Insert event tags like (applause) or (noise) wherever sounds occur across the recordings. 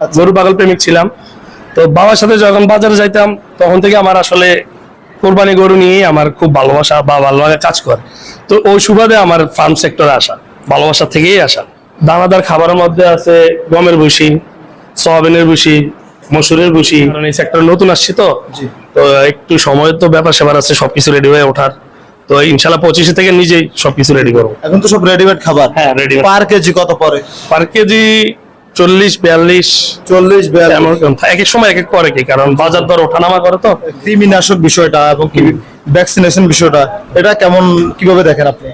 গরু পাগল প্রেমিক ছিলাম। তো বাবার সাথে যখন বাজারে যাইতাম তখন থেকে আমার আসলে কোরবানি গরু নিয়েই আমার খুব ভালোবাসা বা ভালো কাজ করে। তো ওই সুবাদে আমার ফার্ম সেক্টরে আসা ভালোবাসা থেকেই আসা। দানাদার খাবারের মধ্যে আছে গমের ভুসি সয়াবিনের ভুসি মসুরের ভুসি। কারণ এই সেক্টরে নতুন আসছি তো। তো একটু সময় তো ব্যাপার স্যাপার আছে সবকিছু রেডি হয়ে ওঠার। তো ইনশাল্লাহ পঁচিশে থেকে নিজেই সবকিছু রেডি করব। এখন তো সব রেডিমেড খাবার। হ্যাঁ রেডি পার কেজি কত পরে পার কেজি চল্লিশ বিয়াল্লিশ চল্লিশ এক এক সময় এক এক পরে কি? কারণ বাজার দর ওঠানামা করে তো। কৃমিনাশক বিষয়টা এবং কি ভ্যাকসিনেশন বিষয়টা এটা কেমন কীভাবে দেখেন আপনি?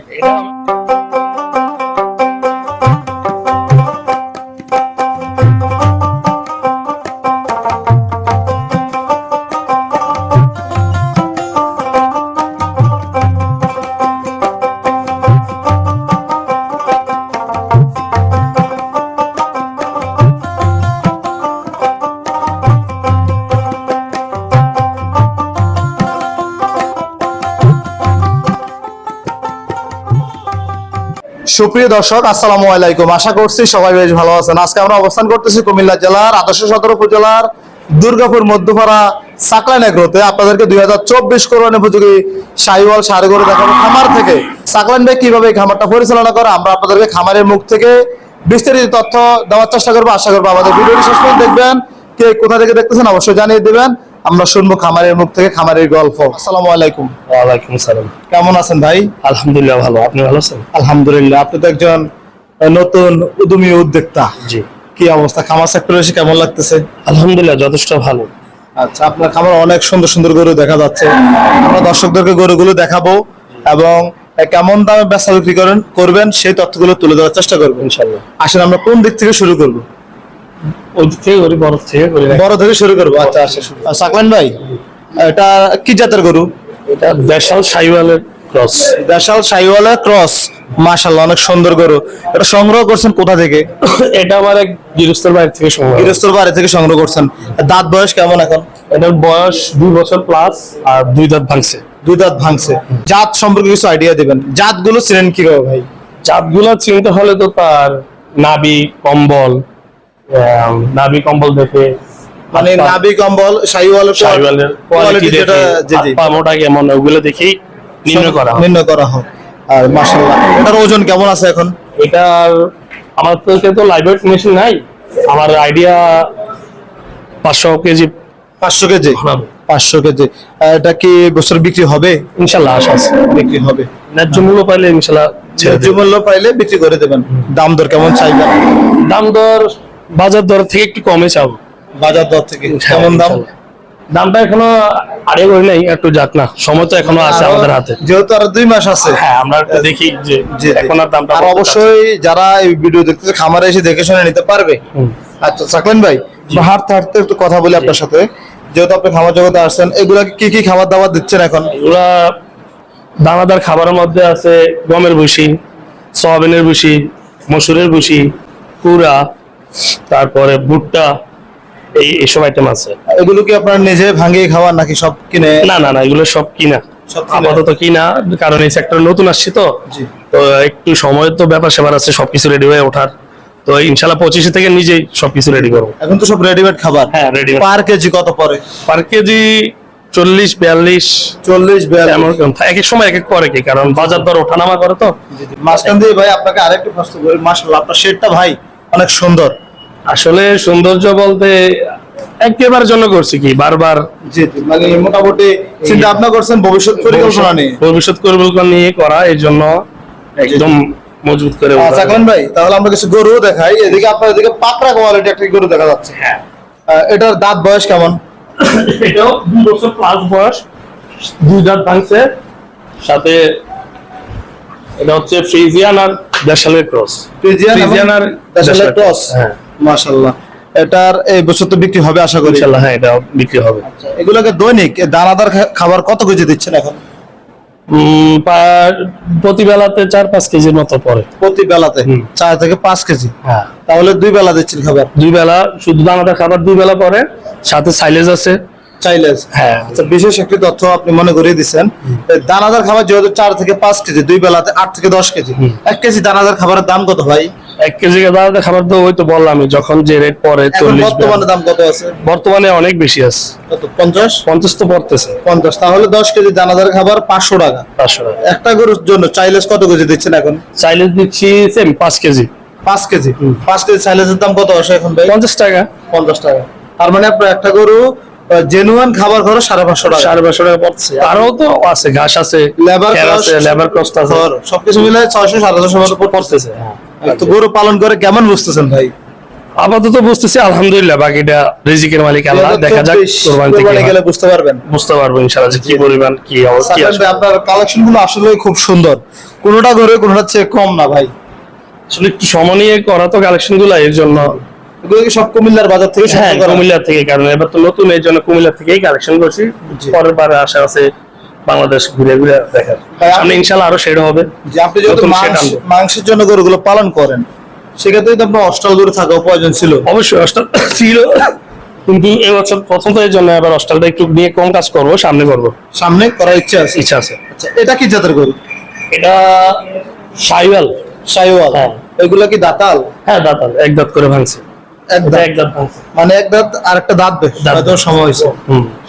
সুপ্রিয় দর্শক, আসসালামু আলাইকুম। আশা করছি সবাই বেশ ভালো আছেন। আজকে আমরা অবস্থান করতেছি কুমিল্লা জেলার আদর্শ সদর উপজেলার দুর্গাপুর মধ্যপাড়া সাকলাইন এগ্রোতে আপনাদেরকে দুই হাজার চব্বিশ কোরবানি উপযোগী সাইওয়াল সার গরু দেখাবো খামার থেকে। সাকলাইন ভাই কীভাবে এই খামারটা পরিচালনা করে, আমরা আপনাদেরকে খামারের মুখ থেকে বিস্তারিত তথ্য দেওয়ার চেষ্টা করব। আশা করব আমাদের ভিডিওটি শেষ পর্যন্ত দেখবেন। কে কোথা থেকে দেখতেছেন অবশ্যই জানিয়ে দিবেন। আমরা শুনব খামারের মুখ থেকে খামারের গল্প। আসসালামু আলাইকুম। ওয়ালাইকুম সালাম কেমন আছেন ভাই? আলহামদুলিল্লাহ ভালো। আপনি ভালো আছেন? আলহামদুলিল্লাহ আপনি তো একজন নতুন উদ্যমী উদ্যোক্তা। জি। কি অবস্থা? খামার সেক্টরে এসে কেমন লাগতেছে? আলহামদুলিল্লাহ যথেষ্ট ভালো। আচ্ছা আপনার খামার অনেক সুন্দর সুন্দর গরু দেখা যাচ্ছে। আমরা দর্শকদেরকে গরুগুলো দেখাবো এবং কেমন দামে বেচা বিক্রি করেন করবেন সেই তথ্যগুলো তুলে দেওয়ার চেষ্টা করব। ইনশাল্লাহ আসলে আমরা কোন দিক থেকে শুরু করব? বড় থেকে। বড় শুরু করব আচ্ছা আচ্ছা সাকলান ভাই এটা কি জাতের গরু? এটা দেশাল সাইওয়ালের ক্রস। দেশাল সাইওয়ালা ক্রস অনেক সুন্দর গরু। এটা সংগ্রহ করছেন কোথা থেকে? এটা আমার এক গৃহস্থর বাড়ি থেকে সংগ্রহ। গৃহস্থর বাড়ি থেকে সংগ্রহ করছেন। দাঁত বয়স কেমন এখন? এটার বয়স দুই বছর প্লাস আর দুই দাঁত ভাঙছে। দুই দাঁত ভাঙছে। জাত সম্পর্কে কিছু আইডিয়া দিবেন। জাতগুলো চিনেন কীভাবে ভাই? চাঁদগুলা চিনতে হলে তো তার নাবি কম্বল কম্বল দেখে মানে নাবি কম্বল শাহিওয়াল সাইওয়ালের কোয়ালিটি যেটা পা মোটা কেমন ওগুলো দেখেই নির্ণয় করা নির্ণয় করা হয়। আর মাশাআল্লাহ এটার ওজন কেমন আছে এখন? এটার আমার তো তো লাইভ মেশিন নাই আমার আইডিয়া পাঁচশো কেজি। পাঁচশো কেজি? পাঁচশো কেজি। এটা কি বছর বিক্রি হবে? ইনশাল্লাহ আশা আছে। বিক্রি হবে। ন্যায্য মূল্য পাইলে ইনশাল্লাহ ন্যায্য মূল্য পাইলে বিক্রি করে দেবেন। দাম দর কেমন চাইবেন? দাম দর বাজার দর থেকে একটু কমে চাবো বাজার দর থেকে কেমন দাম? দামটা এখনও আরে করি নাই একটু যাক না। সময় তো এখনও আছে আমাদের হাতে। যেহেতু আর দুই মাস আছে। হ্যাঁ আমরা একটু দেখি যে। এখন আর দামটা আর অবশ্যই যারা এই ভিডিও দেখতেছে খামারে এসে দেখে শুনে নিতে পারবে। আচ্ছা সাকলেন ভাই হাঁটতে হাঁটতে একটু কথা বলি আপনার সাথে। যেহেতু আপনি খামার জগতে আসছেন এগুলা কি কি খাবার দাবার দিচ্ছেন এখন? এগুলা দানাদার খাবারের মধ্যে আছে গমের ভুসি সয়াবিনের ভুসি মসুরের ভুসি কুড়া তারপরে ভুট্টা এই এইসব আইটেম আছে। এগুলো কি আপনার নিজে ভাঙিয়ে খাওয়ার নাকি সব কিনে? না না না এগুলো সব কিনা? আপাতত কিনা কারণ এই সেক্টর নতুন আসছি তো। তো একটু সময় তো ব্যাপার স্যাপার আছে সবকিছু রেডি হয়ে ওঠার। তো ইনশাল্লাহ পঁচিশে থেকে নিজেই সবকিছু রেডি করব। এখন তো সব রেডিমেড খাবার। হ্যাঁ রেডি পার কেজি কত পরে পার কেজি চল্লিশ বিয়াল্লিশ। চল্লিশ এক এক সময় এক এক পরে কি? কারণ বাজার দর ওঠানামা করে তো। মাঝখান দিয়ে ভাই আপনাকে আরেকটু প্রশ্ন করি। মাশাআল্লাহ আপনার শেডটা ভাই অনেক সুন্দর। আসলে সৌন্দর্য বলতে একেবারে জন্য করছি কি বারবার। মানে মোটামুটি চিন্তা ভাবনা করছেন ভবিষ্যৎ পরিকল্পনা নিয়ে। ভবিষ্যৎ পরিকল্পনা নিয়ে করা এই জন্য একদম মজবুত করে। সাকলান ভাই তাহলে আমরা কিছু গরু দেখাই। এদিকে আপনার এদিকে পাকড়া কোয়ালিটি একটা গরু দেখা যাচ্ছে। হ্যাঁ। আহ, এটার দাঁত বয়স কেমন? এটাও দুই বছর প্লাস বয়স। দুই দাঁত ভাঙছে। সাথে এটা হচ্ছে ফ্রিজিয়ান আর দেশালের ক্রস। ফ্রিজিয়ান আর দেশালের ক্রস? হ্যাঁ। মাশাআল্লাহ। এটার এই বছর তো বিক্রি হবে আশা করি। ইনশাল্লাহ হ্যাঁ এটা বিক্রি হবে। এগুলোকে দৈনিক দানাদার খাবার কত কেজি দিচ্ছেন এখন? প্রতি বেলাতে চার পাঁচ কেজির মতো পরে প্রতি বেলাতে। চার থেকে পাঁচ কেজি? হ্যাঁ। তাহলে দুই বেলা দিচ্ছেন খাবার? দুই বেলা শুধু দানাদার খাবার দুই বেলা পরে সাথে সাইলেজ আছে। হ্যাঁ। আচ্ছা বিশেষ একটি তথ্য আপনি মনে করিয়ে দিচ্ছেন। দানাদার খাবার যেহেতু চার থেকে পাঁচ কেজি দুই বেলাতে আট থেকে দশ কেজি। এক কেজি দানাদার খাবারের দাম কত ভাই? এক কেজি দাঁড়াতে খাবার তো ওই তো বললামই যখন যে রেট চল্লিশ বর্তমানে দাম কত আছে? বর্তমানে অনেক বেশি আছে। কত পঞ্চাশ? পঞ্চাশ তো পড়তেছে। পঞ্চাশ। তাহলে দশ কেজি দানাদার খাবার পাঁচশো টাকা। পাঁচশো টাকা। একটা গরুর জন্য চাইলেস কত কেজি দিচ্ছেন এখন? চাইলে দিচ্ছি সেম পাঁচ কেজি। পাঁচ কেজি। পাঁচ কেজি চাইলেসের দাম কত আসে এখন ভাই? পঞ্চাশ টাকা। পঞ্চাশ টাকা। তার মানে আপনার একটা গরু জেনুয়ান খাবার খরচ সাড়ে পাঁচশো টাকা। সাড়ে পাঁচশো টাকা পড়ছে। আরও তো আছে ঘাস আছে লেবার আছে লেবার কস্ট আছে। সবকিছু মিলে ছয়শো সাড়ে ছশো পড়তেছে হ্যাঁ। তো গরু পালন করে কেমন বুঝতেছেন ভাই? আপাতত বুঝতেছি আলহামদুলিল্লাহ বাকিটা রিজিকের মালিক আল্লাহ দেখা যাক কোরবানি গেলে বুঝতে পারবেন। বুঝতে পারব ইনশাআল্লাহ কি পরিমাণ কি অবস্থা। আপনার কালেকশনগুলো আসলে খুব সুন্দর। কোনোটা ধরে কোনোটা চেয়ে কম না ভাই। আসলে একটু সময় নিয়ে করা তো কালেকশনগুলো এর জন্য সব কুমিল্লার বাজার থেকে হ্যাঁ করা? থেকে কারণ এবার তো নতুন এই জন্য কুমিল্লা থেকেই কালেকশন করছি। পরের বারে আশা আছে বাংলাদেশ ঘুরে ঘুরে দেখার। সামনে ইনশাআল্লাহ আরও সেটা হবে। যে আপনি যেহেতু মাংসের জন্য গরুগুলো পালন করেন সেক্ষেত্রে তো আপনার অস্টাল গরু থাকা প্রয়োজন ছিল। অবশ্যই অস্টাল (coughs) ছিল। কিন্তু এবছর প্রথম তো এই জন্য এবার অস্টালটা একটু নিয়ে কম কাজ করব সামনে করব। সামনে করার ইচ্ছা আছে? ইচ্ছা আছে। আচ্ছা এটা কি জাতের গরু? এটা সাইওয়াল সাইওয়াল হ্যাঁ। এগুলা কি দাতাল? হ্যাঁ দাঁত এক দাঁত করে ভাঙছে। এক দাঁত। মানে এক দাঁত আর একটা দাঁত। হয়তো সময় হয়েছে।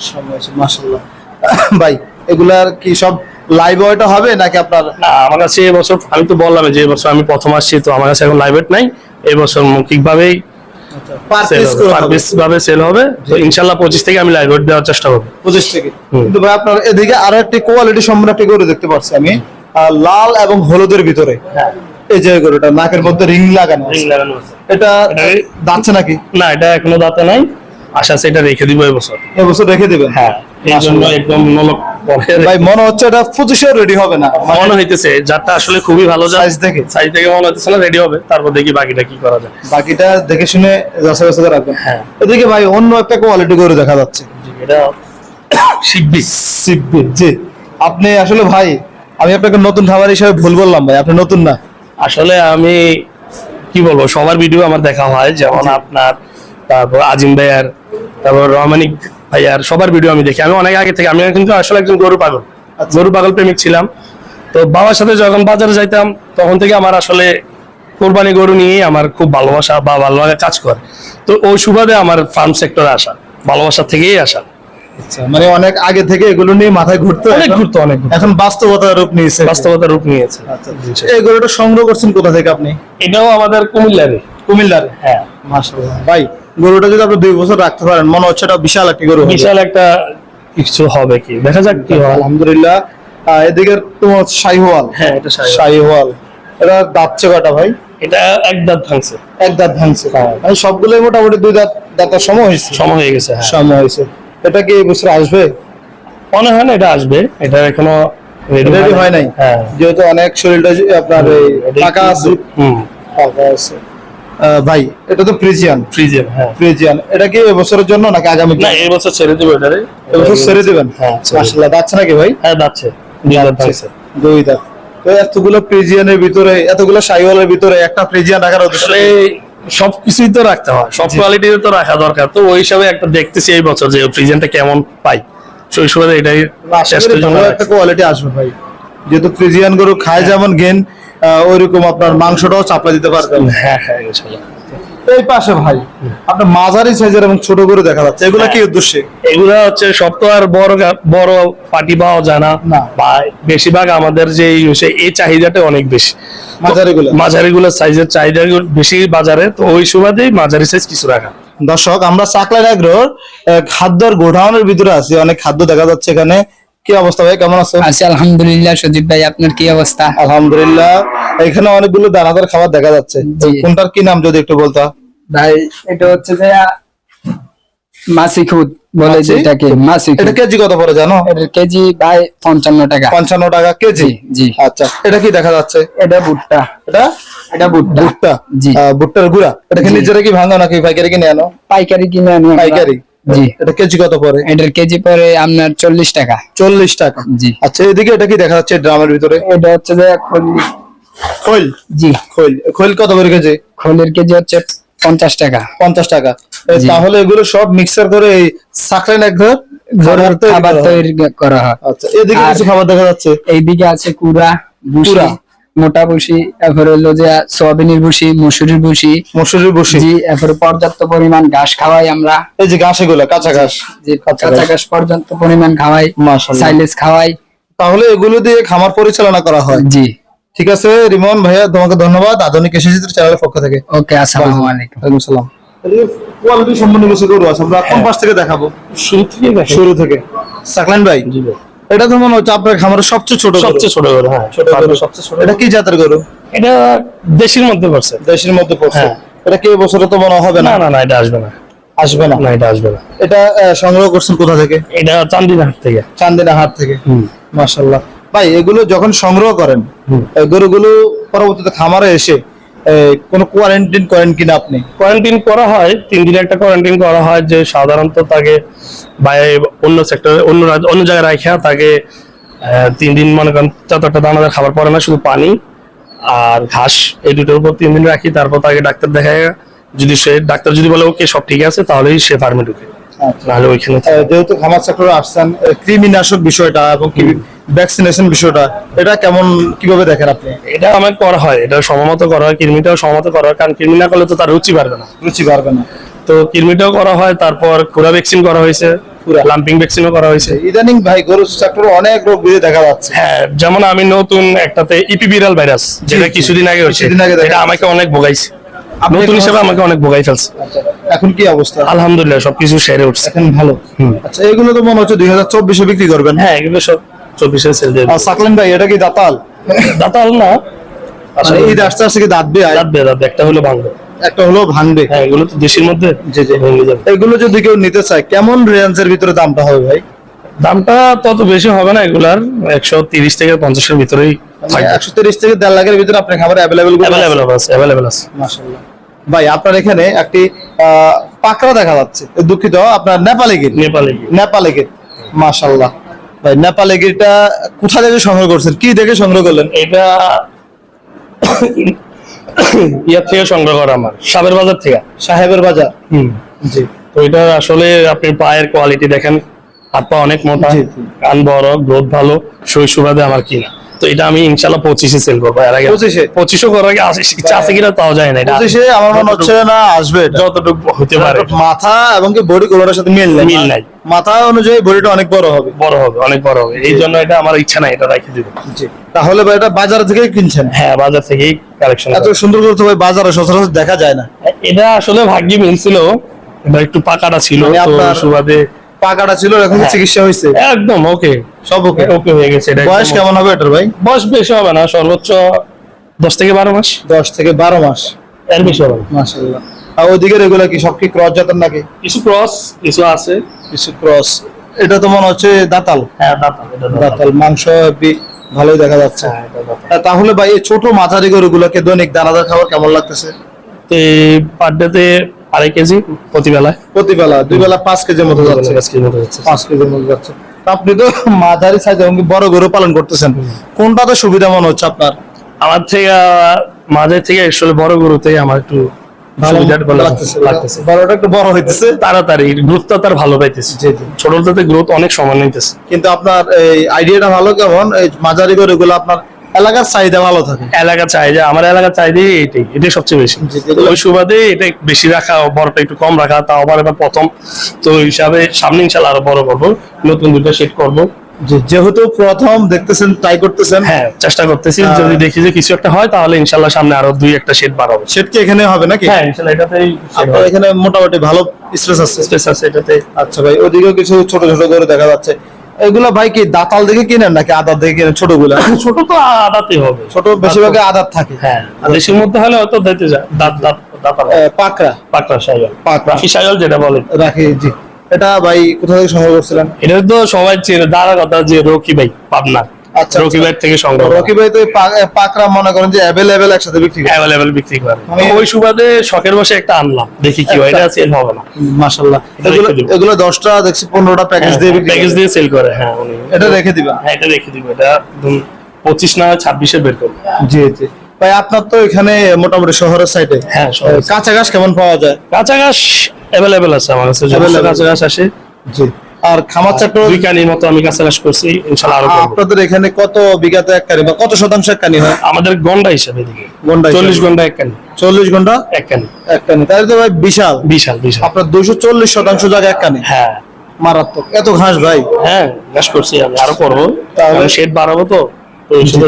সময় হয়েছে মাশাল্লাহ (coughs) ভাই এগুলার কি সব লাইভ ওয়েটা হবে নাকি আপনার? না আমার কাছে এবছর আমি তো বললাম যে এবছর আমি প্রথম আসছি তো আমার কাছে এখন লাইভেট নাই। এবছর মৌখিক ভাবেই পার সেল পিস হবে। করে পার হবে? পিস ভাবে সেল হবে। তো ইনশাল্লাহ পঁচিশ থেকে আমি দেওয়ার চেষ্টা করব। পঁচিশ থেকে। কিন্তু ভাই আপনার এদিকে আরও একটি কোয়ালিটি একটি গরু দেখতে পাচ্ছি আমি। লাল এবং হলুদের ভিতরে। এই যে গরুটা নাকের মধ্যে রিং লাগানো রিং লাগানো আছে। এটা নাকি? না এটা এখনও দাঁতে নাই। আশা আছে এটা রেখে দিব এবছর। এবছর রেখে দিবেন? হ্যাঁ একদম নলক ভাই মনে হচ্ছে এটা পঁচিশেও রেডি হবে না। হইতেছে যারটা আসলে খুবই ভালো সাইজ দেখে। সাইজ থেকে মনে হইতেছে না রেডি হবে। তারপর দেখি বাকিটা কি করা যায়। বাকিটা দেখে শুনে যাচাই বাছাই রাখবেন। হ্যাঁ। এদিকে ভাই অন্য একটা কোয়ালিটি গরু দেখা যাচ্ছে। এটা শিখবি সিব্বির জি। আপনি আসলে ভাই আমি আপনাকে নতুন খাবার হিসাবে ভুল বললাম ভাই আপনি নতুন না। আসলে আমি কি বলব সবার ভিডিও আমার দেখা হয় যেমন আপনার তারপর আজিম ভাইয়ার তারপর রহমানিক ভাইয়ার সবার ভিডিও আমি দেখি। আমি অনেক আগে থেকে আমি কিন্তু আসলে একজন গরু পাগল। আচ্ছা। গরু পাগল প্রেমিক ছিলাম। তো বাবার সাথে যখন বাজারে যাইতাম তখন থেকে আমার আসলে কোরবানি গরু নিয়েই আমার খুব ভালোবাসা বা ভালো কাজ করে। তো ওই সুবাদে আমার ফার্ম সেক্টরে আসা ভালোবাসা থেকেই আসা। আচ্ছা মানে অনেক আগে থেকে এগুলো নিয়ে মাথায় ঘুরতে অনেক ঘুরতো অনেক এখন বাস্তবতা রূপ নিয়েছে। বাস্তবতা রূপ নিয়েছে। আচ্ছা এই গরুটা সংগ্রহ করছেন কোথা থেকে আপনি? এটাও আমাদের কুমিল্লারে কুমিল্লার হ্যাঁ। মাশাআল্লাহ। ভাই গরুটা যদি আপনি দুই বছর রাখতে পারেন মনে হচ্ছে এটা বিশাল একটি গরু বিশাল একটা কিছু হবে কি? দেখা যাক কি হয়। আলহামদুলিল্লাহ। এদিকে তোমার শাহিওয়াল। হ্যাঁ এটা শাহী। শাহিওয়াল। এটা দাঁতছে কটা ভাই? এটা এক দাঁত ভাঙছে। এক দাঁত ভাঙছে। হ্যাঁ। মানে সবগুলোই মোটামুটি দুই দাঁত দাঁতের সময় হয়েছে। সময় হয়ে গেছে হ্যাঁ। সময় হয়েছে। এটা কি এই বছর আসবে? মনে হয় না এটা আসবে। এটা এখনও রেডি হয় নাই? হ্যাঁ। যেহেতু অনেক শরীরটা আপনার এই এটা আছে। ফাঁকা আছে। ভাই এটা তো ফ্রিজিয়ান। ফ্রিজে হ্যাঁ। ফ্রিজিয়ান। এটা কি এবছরের জন্য নাকি আগামী না এই বছর ছেড়ে দেবো এটারে এবছর ছেড়ে দিবেন? হ্যাঁ মাশাআল্লাহ যাচ্ছে নাকি ভাই? হ্যাঁ যাচ্ছে। দুই দাঁত ভাঙছে দুই দাঁত তো এতগুলো ফ্রিজিয়ানের ভিতরে এতগুলো শাহিওয়ালের ভিতরে একটা ফ্রিজিয়ান রাখার উদ্দেশ্য সবকিছুই তো রাখতে হয়। সব কোয়ালিটি তো রাখা দরকার। তো ওই হিসাবে একটা দেখতেছি এই বছর যে ফ্রিজেনটা কেমন পাই। এটাই চেষ্টা করি ভালো একটা কোয়ালিটি আসবে ভাই। যেহেতু ফ্রিজিয়ান গরু খায় যেমন গেন ওইরকম আপনার মাংসটাও চাপলা দিতে পারবেন। হ্যাঁ হ্যাঁ ইনশাল্লাহ। এই পাশে ভাই আপনার মাঝারি সাইজের এবং ছোট গরু দেখা যাচ্ছে। এগুলো কি উদ্দেশ্যে? এগুলা হচ্ছে সব তো আর বড় বড় পার্টি পাওয়া যায় না। বা বেশিরভাগ আমাদের যে এই হচ্ছে- এই চাহিদাটা অনেক বেশি। মাঝারি গুলো মাঝারি গুলো সাইজের চাহিদা বেশি বাজারে তো ওই সুবাদেই মাঝারি সাইজ কিছু রাখা। দর্শক আমরা চাকলার আগ্রহ খাদ্যর গোডাউনের ভিতরে আছি। অনেক খাদ্য দেখা যাচ্ছে এখানে। কি অবস্থা ভাই কেমন আছো আছি আলহামদুলিল্লাহ সজীব ভাই আপনার কি অবস্থা? আলহামদুলিল্লাহ। এখানে অনেকগুলো দানাদার খাবার দেখা যাচ্ছে। কোনটার কি নাম যদি একটু বলতা? ভাই এটা হচ্ছে যে মাসি খুদ বলে মাছি? যেটাকে মাসি এটা কেজি কত পড়ে জানো? এটার কেজি ভাই পঞ্চান্ন টাকা। পঞ্চান্ন টাকা কেজি? জি। আচ্ছা এটা কি দেখা যাচ্ছে? এটা ভুট্টা। এটা? এটা ভুট্টা। ভুট্টা? জি। ভুট্টার গুঁড়া? এটা কি। নিজেরা কি ভাঙো নাকি পাইকারি কিনে আনো? পাইকারি কিনে আনি। পাইকারি? জি। এটা কেজি কত পড়ে? এটার কেজি পরে আপনার চল্লিশ টাকা। চল্লিশ টাকা। জি। আচ্ছা এদিকে এটা কি দেখা যাচ্ছে ড্রামের ভিতরে? এটা হচ্ছে যে খোল? জি। খৈল। খৈল কত করে কেজি? খোলের কেজি হচ্ছে পঞ্চাশ টাকা। পঞ্চাশ টাকা। তাহলে এগুলো সব মিক্সার করে এই সাকরেন এক ঘর গরুর খাবার তৈরি করা হয়। আচ্ছা এদিকে কিছু খাবার দেখা যাচ্ছে? এইদিকে আছে কুড়া মোটা ভুসি এরপরে হলো যে সোয়াবিনের ভুসি মসুরির ভুসি। মসুরি বসি জি এরপরে পর্যাপ্ত পরিমাণ ঘাস খাওয়াই আমরা। এই যে ঘাস এগুলো কাঁচা ঘাস। যে কাঁচা ঘাস পর্যাপ্ত পরিমাণ খাওয়াই। সাইলেজ খাওয়াই। তাহলে এগুলো দিয়ে খামার পরিচালনা করা হয়। জি। ঠিক আছে রিমন ভাইয়া তোমাকে ধন্যবাদ। আধুনিক কৃষি চিত্র চ্যানেলের পক্ষ থেকে। ওকে আসসালামু আলাইকুম। ওয়ালাইকুম সালাম কোয়ালিটি সম্পন্ন কিছু গরু আছে আমরা কোন পাশ থেকে দেখাবো? শুরু থেকে। শুরু থেকে। সাকলান ভাই জি এটা তো মনে হচ্ছে আপনার খামারের সবচেয়ে ছোট সবচেয়ে ছোট গরু হ্যাঁ। ছোট গরু সবচেয়ে ছোট এটা কি জাতের গরু? এটা দেশের মধ্যে পড়ছে। দেশের মধ্যে পড়ছে। হ্যাঁ। এটা কি বছরে তো মনে হবে না? না না না এটা আসবে না। আসবে না? না এটা আসবে না। এটা আহ, সংগ্রহ করছেন কোথা থেকে? এটা চান্দিনাহাট থেকে। চান্দিনা হাট থেকে। হুম। মাশাল্লাহ ভাই এগুলো যখন সংগ্রহ করেন গরুগুলো পরবর্তীতে খামারে এসে কোনো কোয়ারেন্টাইন করেন কিনা আপনি? কোয়ারেন্টাইন করা হয় তিন দিন একটা কোয়ারেন্টাইন করা হয় যে সাধারণত তাকে বাইরে অন্য সেক্টরে অন্য রাজ্য- অন্য জায়গায় রাখা তাকে তিন দিন মনে করেন যতটা দানাদার খাবার পড়ে না শুধু পানি আর ঘাস এই দুটোর উপর তিন দিন রাখি তারপর তাকে ডাক্তার দেখায়। যদি সে ডাক্তার যদি বলে ওকে সব ঠিক আছে তাহলেই সে ফার্মে ঢুকে। ওইখানে যেহেতু খামার সেক্টরে আসছেন কৃমিনাশক বিষয়টা এবং ভ্যাকসিনেশন বিষয়টা এটা কেমন কীভাবে দেখেন আপনি? এটা আমার করা হয় এটা সমমত করা হয় কৃমিটাও সমমত করা হয় কারণ কৃমি না করলে তো তার রুচি পারবে না। রুচি পারবে না। তো কৃমিটাও করা হয় তারপর খুরা ভ্যাকসিন করা হয়েছে লাম্পিং ভ্যাকসিনও করা হয়েছে। ইদানিং ভাই গরু সেক্টরে অনেক রোগ বিধি দেখা যাচ্ছে। হ্যাঁ যেমন আমি নতুন একটাতে ইপিভিরাল ভাইরাস যেটা কিছুদিন আগে হয়েছে কিছুদিন আগে দেখা এটা আমাকে অনেক ভোগাইছে। নতুন হিসেবে আমাকে অনেক ভোগাই ফেলছে। আচ্ছা, এখন কি অবস্থা? আলহামদুলিল্লাহ সবকিছু সেরে উঠছে। এখন ভালো? আচ্ছা এগুলো তো মনে হচ্ছে দুই হাজার চব্বিশে বিক্রি করবেন। হ্যাঁ এগুলো সব চব্বিশে সেল আর সাকলেন ভাই এটা কি দাতাল? দাতাল না। মানে ঈদ আসতে আসতে কি দাঁত বেয়ে? দাঁত বেয়ে একটা হলো ভাঙবে। একটা হলো ভাঙবে। হ্যাঁ এগুলো তো দেশের মধ্যে যে জি। ভেঙে যাবে। এগুলো যদি কেউ নিতে চায় কেমন রেঞ্জের ভিতরে দামটা হবে ভাই? দামটা তত বেশি হবে না এগুলার। একশো তিরিশ থেকে পঞ্চাশের ভিতরেই থাকবে। একশো তিরিশ থেকে দেড় লাখের ভিতরে আপনার খাবার অ্যাভেলেবেল অ্যাভেলেবেল আছে? অ্যাভেলেবেল আছে। মাশাআল্লাহ। ভাই আপনার এখানে একটি আহ, পাকড়া দেখা যাচ্ছে। দুঃখিত আপনার নেপালি গির। নেপালে নেপালি গির। মাশাআল্লাহ। ভাই নেপালি গিরটা কোথা থেকে সংগ্রহ করছেন? কি দেখে সংগ্রহ করলেন? এটা ইয়ার থেকে সংগ্রহ করা আমার সাবের বাজার থেকে। সাহেবের বাজার? হুম। জি। তো এটা আসলে আপনি পায়ের কোয়ালিটি দেখেন হাত পা অনেক মোটা। কান বড় গ্রোথ ভালো শরীর সুবাদে আমার কিনা। তো এটা আমি ইনশাল্লাহ পঁচিশে সেল করব। এর আগে 25 এ? পঁচিশও করার আগে ইচ্ছা আছে কিনা তাও যায় না। এটা পঁচিশে আমার মনে হচ্ছে না আসবে যতটুকু হতে পারে। মাথা এবং কি বডি কোনোটার সাথে মিল নেই। মিল নাই। মাথা অনুযায়ী বডিটা অনেক বড় হবে। বড় হবে অনেক বড় হবে। এই জন্য এটা আমার ইচ্ছা নাই এটা রেখে দিব। জি। তাহলে ভাই এটা বাজার থেকে কিনছেন? হ্যাঁ বাজার থেকেই কালেকশন এত সুন্দর করে তো ভাই বাজারে সচরাচর দেখা যায় না। এটা আসলে ভাগ্যে মিলছিল এটা একটু পাকাটা ছিল মানে তো সুবাদে পাকাটা ছিল এখন হ্যাঁ। চিকিৎসা হয়েছে। একদম ওকে সব ওকে ওকে হয়ে গেছে এটা বয়স কেমন হবে এটার ভাই? বয়স বেশি হবে না সর্বোচ্চ দশ থেকে বারো মাস। দশ থেকে বারো মাস। এর বেশি হবে মাসাল্লাহ আর ওইদিকে এগুলো কি সব কি ক্রস জাতের নাকি? কিছু ক্রস কিছু আছে। কিছু ক্রস এটা তো মনে হচ্ছে দাতাল। হ্যাঁ দাঁতাল দাঁতাল। মাংস ভালোই দেখা যাচ্ছে। হ্যাঁ, তাহলে ভাই এই ছোট মাঝারি গরুগুলোকে দৈনিক দানাদার খাবার কেমন লাগতেছে? তো পার ডেতে আড়াই কেজি প্রতিবেলায়? প্রতিবেলা দুই বেলা পাঁচ কেজির মতো যাচ্ছে। পাঁচ কেজির মতো যাচ্ছে। পাঁচ কেজির মতো যাচ্ছে। আপনি তো মাঝারি সাইজ এবং বড় গরু পালন করতেছেন। কোনটাতে সুবিধা মনে হচ্ছে আপনার? আমার থেকে মাঝের থেকে আসলে বড় গরুতে আমার একটু বড়টা বড় হইতেছে। তাড়াতাড়ি গ্রোথটা তার ভালো পাইতেছে। ছোটটাতে গ্রোথ অনেক সময় নিতেছে। কিন্তু আপনার এই আইডিয়াটা ভালো কেমন? এই মাঝারি গরুগুলো আপনার এলাকার চাহিদা ভালো থাকে। এলাকা চাই যে আমার এলাকা চাই যে এটাই এটাই সবচেয়ে বেশি। ওই সুবাদে এটা বেশি রাখা বড়টা একটু কম রাখা তাও আবার এটা প্রথম। তো ওই হিসাবে সামনে ইনশাল্লাহ আরও বড় করব নতুন দুটো সেট করব। যেহেতু প্রথম দেখতেছেন ট্রাই করতেছেন। হ্যাঁ চেষ্টা করতেছি। যদি দেখি যে কিছু একটা হয় তাহলে ইনশাল্লাহ সামনে আরও দুই একটা সেট বাড়াবো। সেট কি এখানে হবে নাকি? হ্যাঁ ইনশাল্লাহ এটাতেই এখানে মোটামুটি ভালো স্পেস আছে। স্পেস আছে এটাতে আচ্ছা ভাই ওদিকেও কিছু ছোট ছোট করে দেখা যাচ্ছে। এগুলা ভাই কি দাতাল দেখে কিনেন নাকি আদার দেখে কিনেন ছোটগুলা ছোট তো আদাতে হবে। ছোট বেশিরভাগ আদার থাকে। হ্যাঁ দেশের মধ্যে হলে হয়তো দিতে যায়। দাঁত দাঁত পাকড়া। পাকড়া সাইল পাকড়া। রাফি সাইল যেটা বলে। রাখি জি। এটা ভাই কোথা থেকে সংগ্রহ করছিলেন? এটা তো সবাই চেনে। দাঁড়া কথা যে রকি ভাই পাবনা। আচ্ছা, রকি ভাই থেকে সংগ্রহ রকি ভাই তো এই পা- এ, পাকড়া মনে করেন যে অ্যাভেলেবেল একসাথে বিক্রি করে। অ্যাভেলেবেল বিক্রি করে। ওই সুবাদে শখের বসে একটা আনলাম। দেখি কি হয় এটা সেল হবে না। মাশাল্লাহ এগুলো রেখে দিব। এগুলো দশটা দেখছি পনেরোটা প্যাকেজ দিয়ে প্যাকেজ দিয়ে সেল করে হ্যাঁ এটা রেখে হ্যাঁ এটা রেখে দিব। এটা বের করব। জি জি। ভাই আপনার তো এখানে মোটামুটি শহরের সাইডে হ্যাঁ কাঁচা ঘাস কেমন পাওয়া যায়? কাঁচা ঘাস অ্যাভেলেবেল আছে আমার কাছে। কাঁচা ঘাস আসে। জি। আর খামার সেক্টর দুই কানির মতো আমি কাছাকাছি করছি ইনশাল্লাহ আরও আপনাদের এখানে কত বিঘাতে এক কানি বা কত শতাংশ এক কানি হয়? আমাদের গন্ডা হিসাবে দিকে গন্ডা হিসাবে। চল্লিশ ঘণ্টা এক কানি। চল্লিশ ঘণ্টা এক কানি। এক কানি। তাহলে তো ভাই বিশাল। বিশাল বিশাল। আপনার দুইশো চল্লিশ শতাংশ জায়গা এক কানি? হ্যাঁ। মারাত্মক। এত ঘাস ভাই। হ্যাঁ ঘাস করছি আমি আরও করব। তাহলে- শেড বাড়াবো তো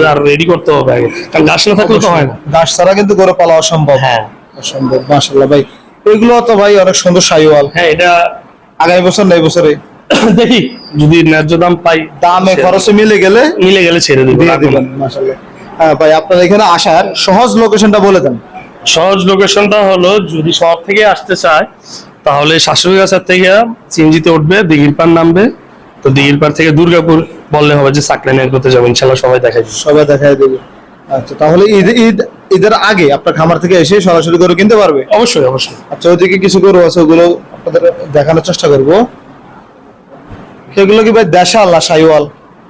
আর রেডি করতে হবে আগে। কারণ ঘাস না থাকলে তো হয় না। ঘাস ছাড়া কিন্তু গরু পালা অসম্ভব। হ্যাঁ। অসম্ভব মাশাল্লাহ ভাই এগুলো তো ভাই অনেক সুন্দর সাইওয়াল। হ্যাঁ এটা আগামী বছর না এই বছরে? (coughs) দেখি যদি ন্যায্য দাম পাই দামে খরচে মিলে গেলে? মিলে গেলে ছেড়ে দেবো হ্যাঁ ভাই আপনার এখানে আসার সহজ লোকেশনটা বলে দেন। সহজ লোকেশনটা হলো যদি শহর থেকে আসতে চায় তাহলে শাশুড়ি গাছের থেকে সিএনজিতে উঠবে দিঘির পার নামবে। তো দিঘির পার থেকে দুর্গাপুর বললে হবে যে সাকলেন করতে যাব ইনশাল্লাহ সবাই দেখাই দিবে। সবাই দেখাই দেবে। আচ্ছা তাহলে ঈদ ঈদ ঈদের আগে আপনার খামার থেকে এসে সরাসরি গরু কিনতে পারবে? অবশ্যই অবশ্যই। আচ্ছা ওইদিকে কিছু গরু আছে ওগুলো আপনাদের দেখানোর চেষ্টা করব। সেগুলো কি ভাই দেশাল না সাইওয়াল?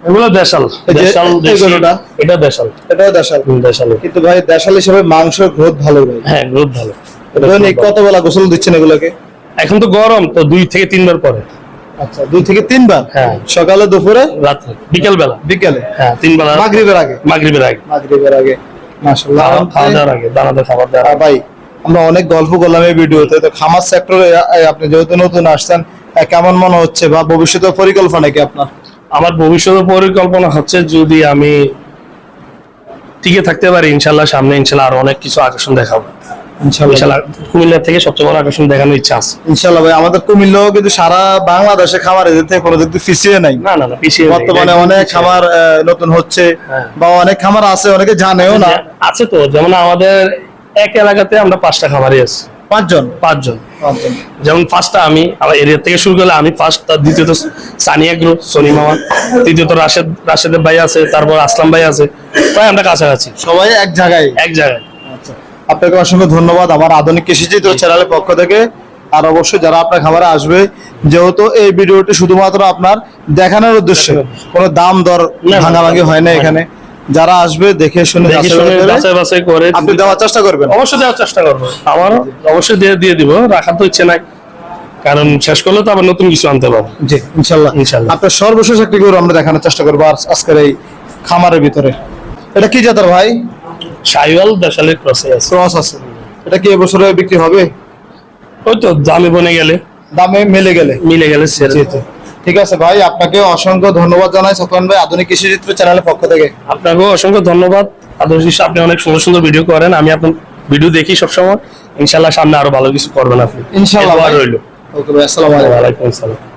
এগুলো দেশাল। দেশাল গরুটা? এটা দেশাল। এটাও দেশাল। দেশাল কিন্তু ভাই দেশাল হিসেবে মাংস গ্রোথ ভালো ভাই। হ্যাঁ গ্রোথ ভালো। এটা দৈনিক কত বেলা গোসল দিচ্ছেন এগুলোকে? এখন তো গরম তো দুই থেকে তিনবার পরে। আচ্ছা দুই থেকে তিনবার? হ্যাঁ। সকালে দুপুরে? রাত্রে বিকেল বেলা বিকেলে? হ্যাঁ তিন বেলা মাগরিবের আগে? মাগরিবের আগে। মাগরিবের আগে। মাশাআল্লাহ। খাওয়া- দাওয়ার আগে দানাতে খাবার দেওয়ার ভাই আমরা অনেক গল্প করলাম এই ভিডিওতে। তো খামার সেক্টরে আপনি যেহেতু নতুন আসছেন কেমন মনে হচ্ছে বা ভবিষ্যতের পরিকল্পনা কি আপনার? আমার ভবিষ্যৎ পরিকল্পনা হচ্ছে যদি আমি টিকে থাকতে পারি ইনশাল্লাহ সামনে ইনশাল্লাহ আরও অনেক কিছু আকর্ষণ দেখাবো। ইনশাল্লাহ। কুমিল্লা থেকে সবচেয়ে বড় আকর্ষণ দেখানোর ইচ্ছা আছে। ইনশাআল্লাহ ভাই আমাদের কুমিল্লাও কিন্তু সারা বাংলাদেশে খামার এদের কোনো পিছিয়ে নাই। না না না পিছিয়ে বর্তমানে অনেক খামার নতুন হচ্ছে হ্যাঁ। বা অনেক খামার আছে অনেকে জানেও না। আছে তো যেমন আমাদের এক এলাকাতে আমরা পাঁচটা খামারই আছি। পাঁচজন? পাঁচজন। যেমন ফার্স্টটা আমি আমার এরিয়া থেকে শুরু করলে আমি ফার্স্ট তার দ্বিতীয়ত সানিয়া গ্রুপ সনি মামা। তৃতীয়ত রাশেদ রাশেদের ভাই আছে তারপর আসলাম ভাই আছে। প্রায় আমরা কাছাকাছি। সবাই এক জায়গায়? এক জায়গায়। আচ্ছা। আপনাকে অসংখ্য ধন্যবাদ আমার আধুনিক কৃষি চিত্র চ্যানেলের পক্ষ থেকে। আর অবশ্যই যারা আপনার খাবারে আসবে যেহেতু এই ভিডিওটি শুধুমাত্র আপনার দেখানোর উদ্দেশ্যে কোনো দাম দর ভাঙাভাঙি হয় না। এখানে। যারা আসবে দেখে শুনে করে বাছাই করে আপনি দেওয়ার চেষ্টা করবেন। অবশ্যই দেওয়ার চেষ্টা করব। আমার অবশ্যই দিয়ে দিয়ে দিব রাখার তো ইচ্ছে নাই। কারণ শেষ করলে তো আবার নতুন কিছু আনতে পারব। জি ইনশাল্লাহ। ইনশাল্লাহ। আপনার সর্বশেষ একটি গরু আমরা দেখানোর চেষ্টা করব আজ- আজকের এই খামারের ভিতরে। এটা কি জাতের ভাই? সাইওয়াল দেশালের ক্রসে আছে। ক্রস আছে। এটা কি এবছরে বিক্রি হবে? ওই তো দামে বনে গেলে। দামে মেলে গেলে। মিলে গেলে জি। ঠিক আছে ভাই আপনাকে অসংখ্য ধন্যবাদ জানাই সফান ভাই আধুনিক কৃষি চিত্র চ্যানেলের পক্ষ থেকে। আপনাকেও অসংখ্য ধন্যবাদ। আধুনিক কৃষি আপনি অনেক সুন্দর সুন্দর ভিডিও করেন আমি আপনার ভিডিও দেখি সবসময়। ইনশাল্লাহ সামনে আরও ভালো কিছু করবেন আপনি। ইনশাল্লাহ রইল। ওকে ভাই আসসালামু আলাইকুম। ওয়ালাইকুম আসসালাম।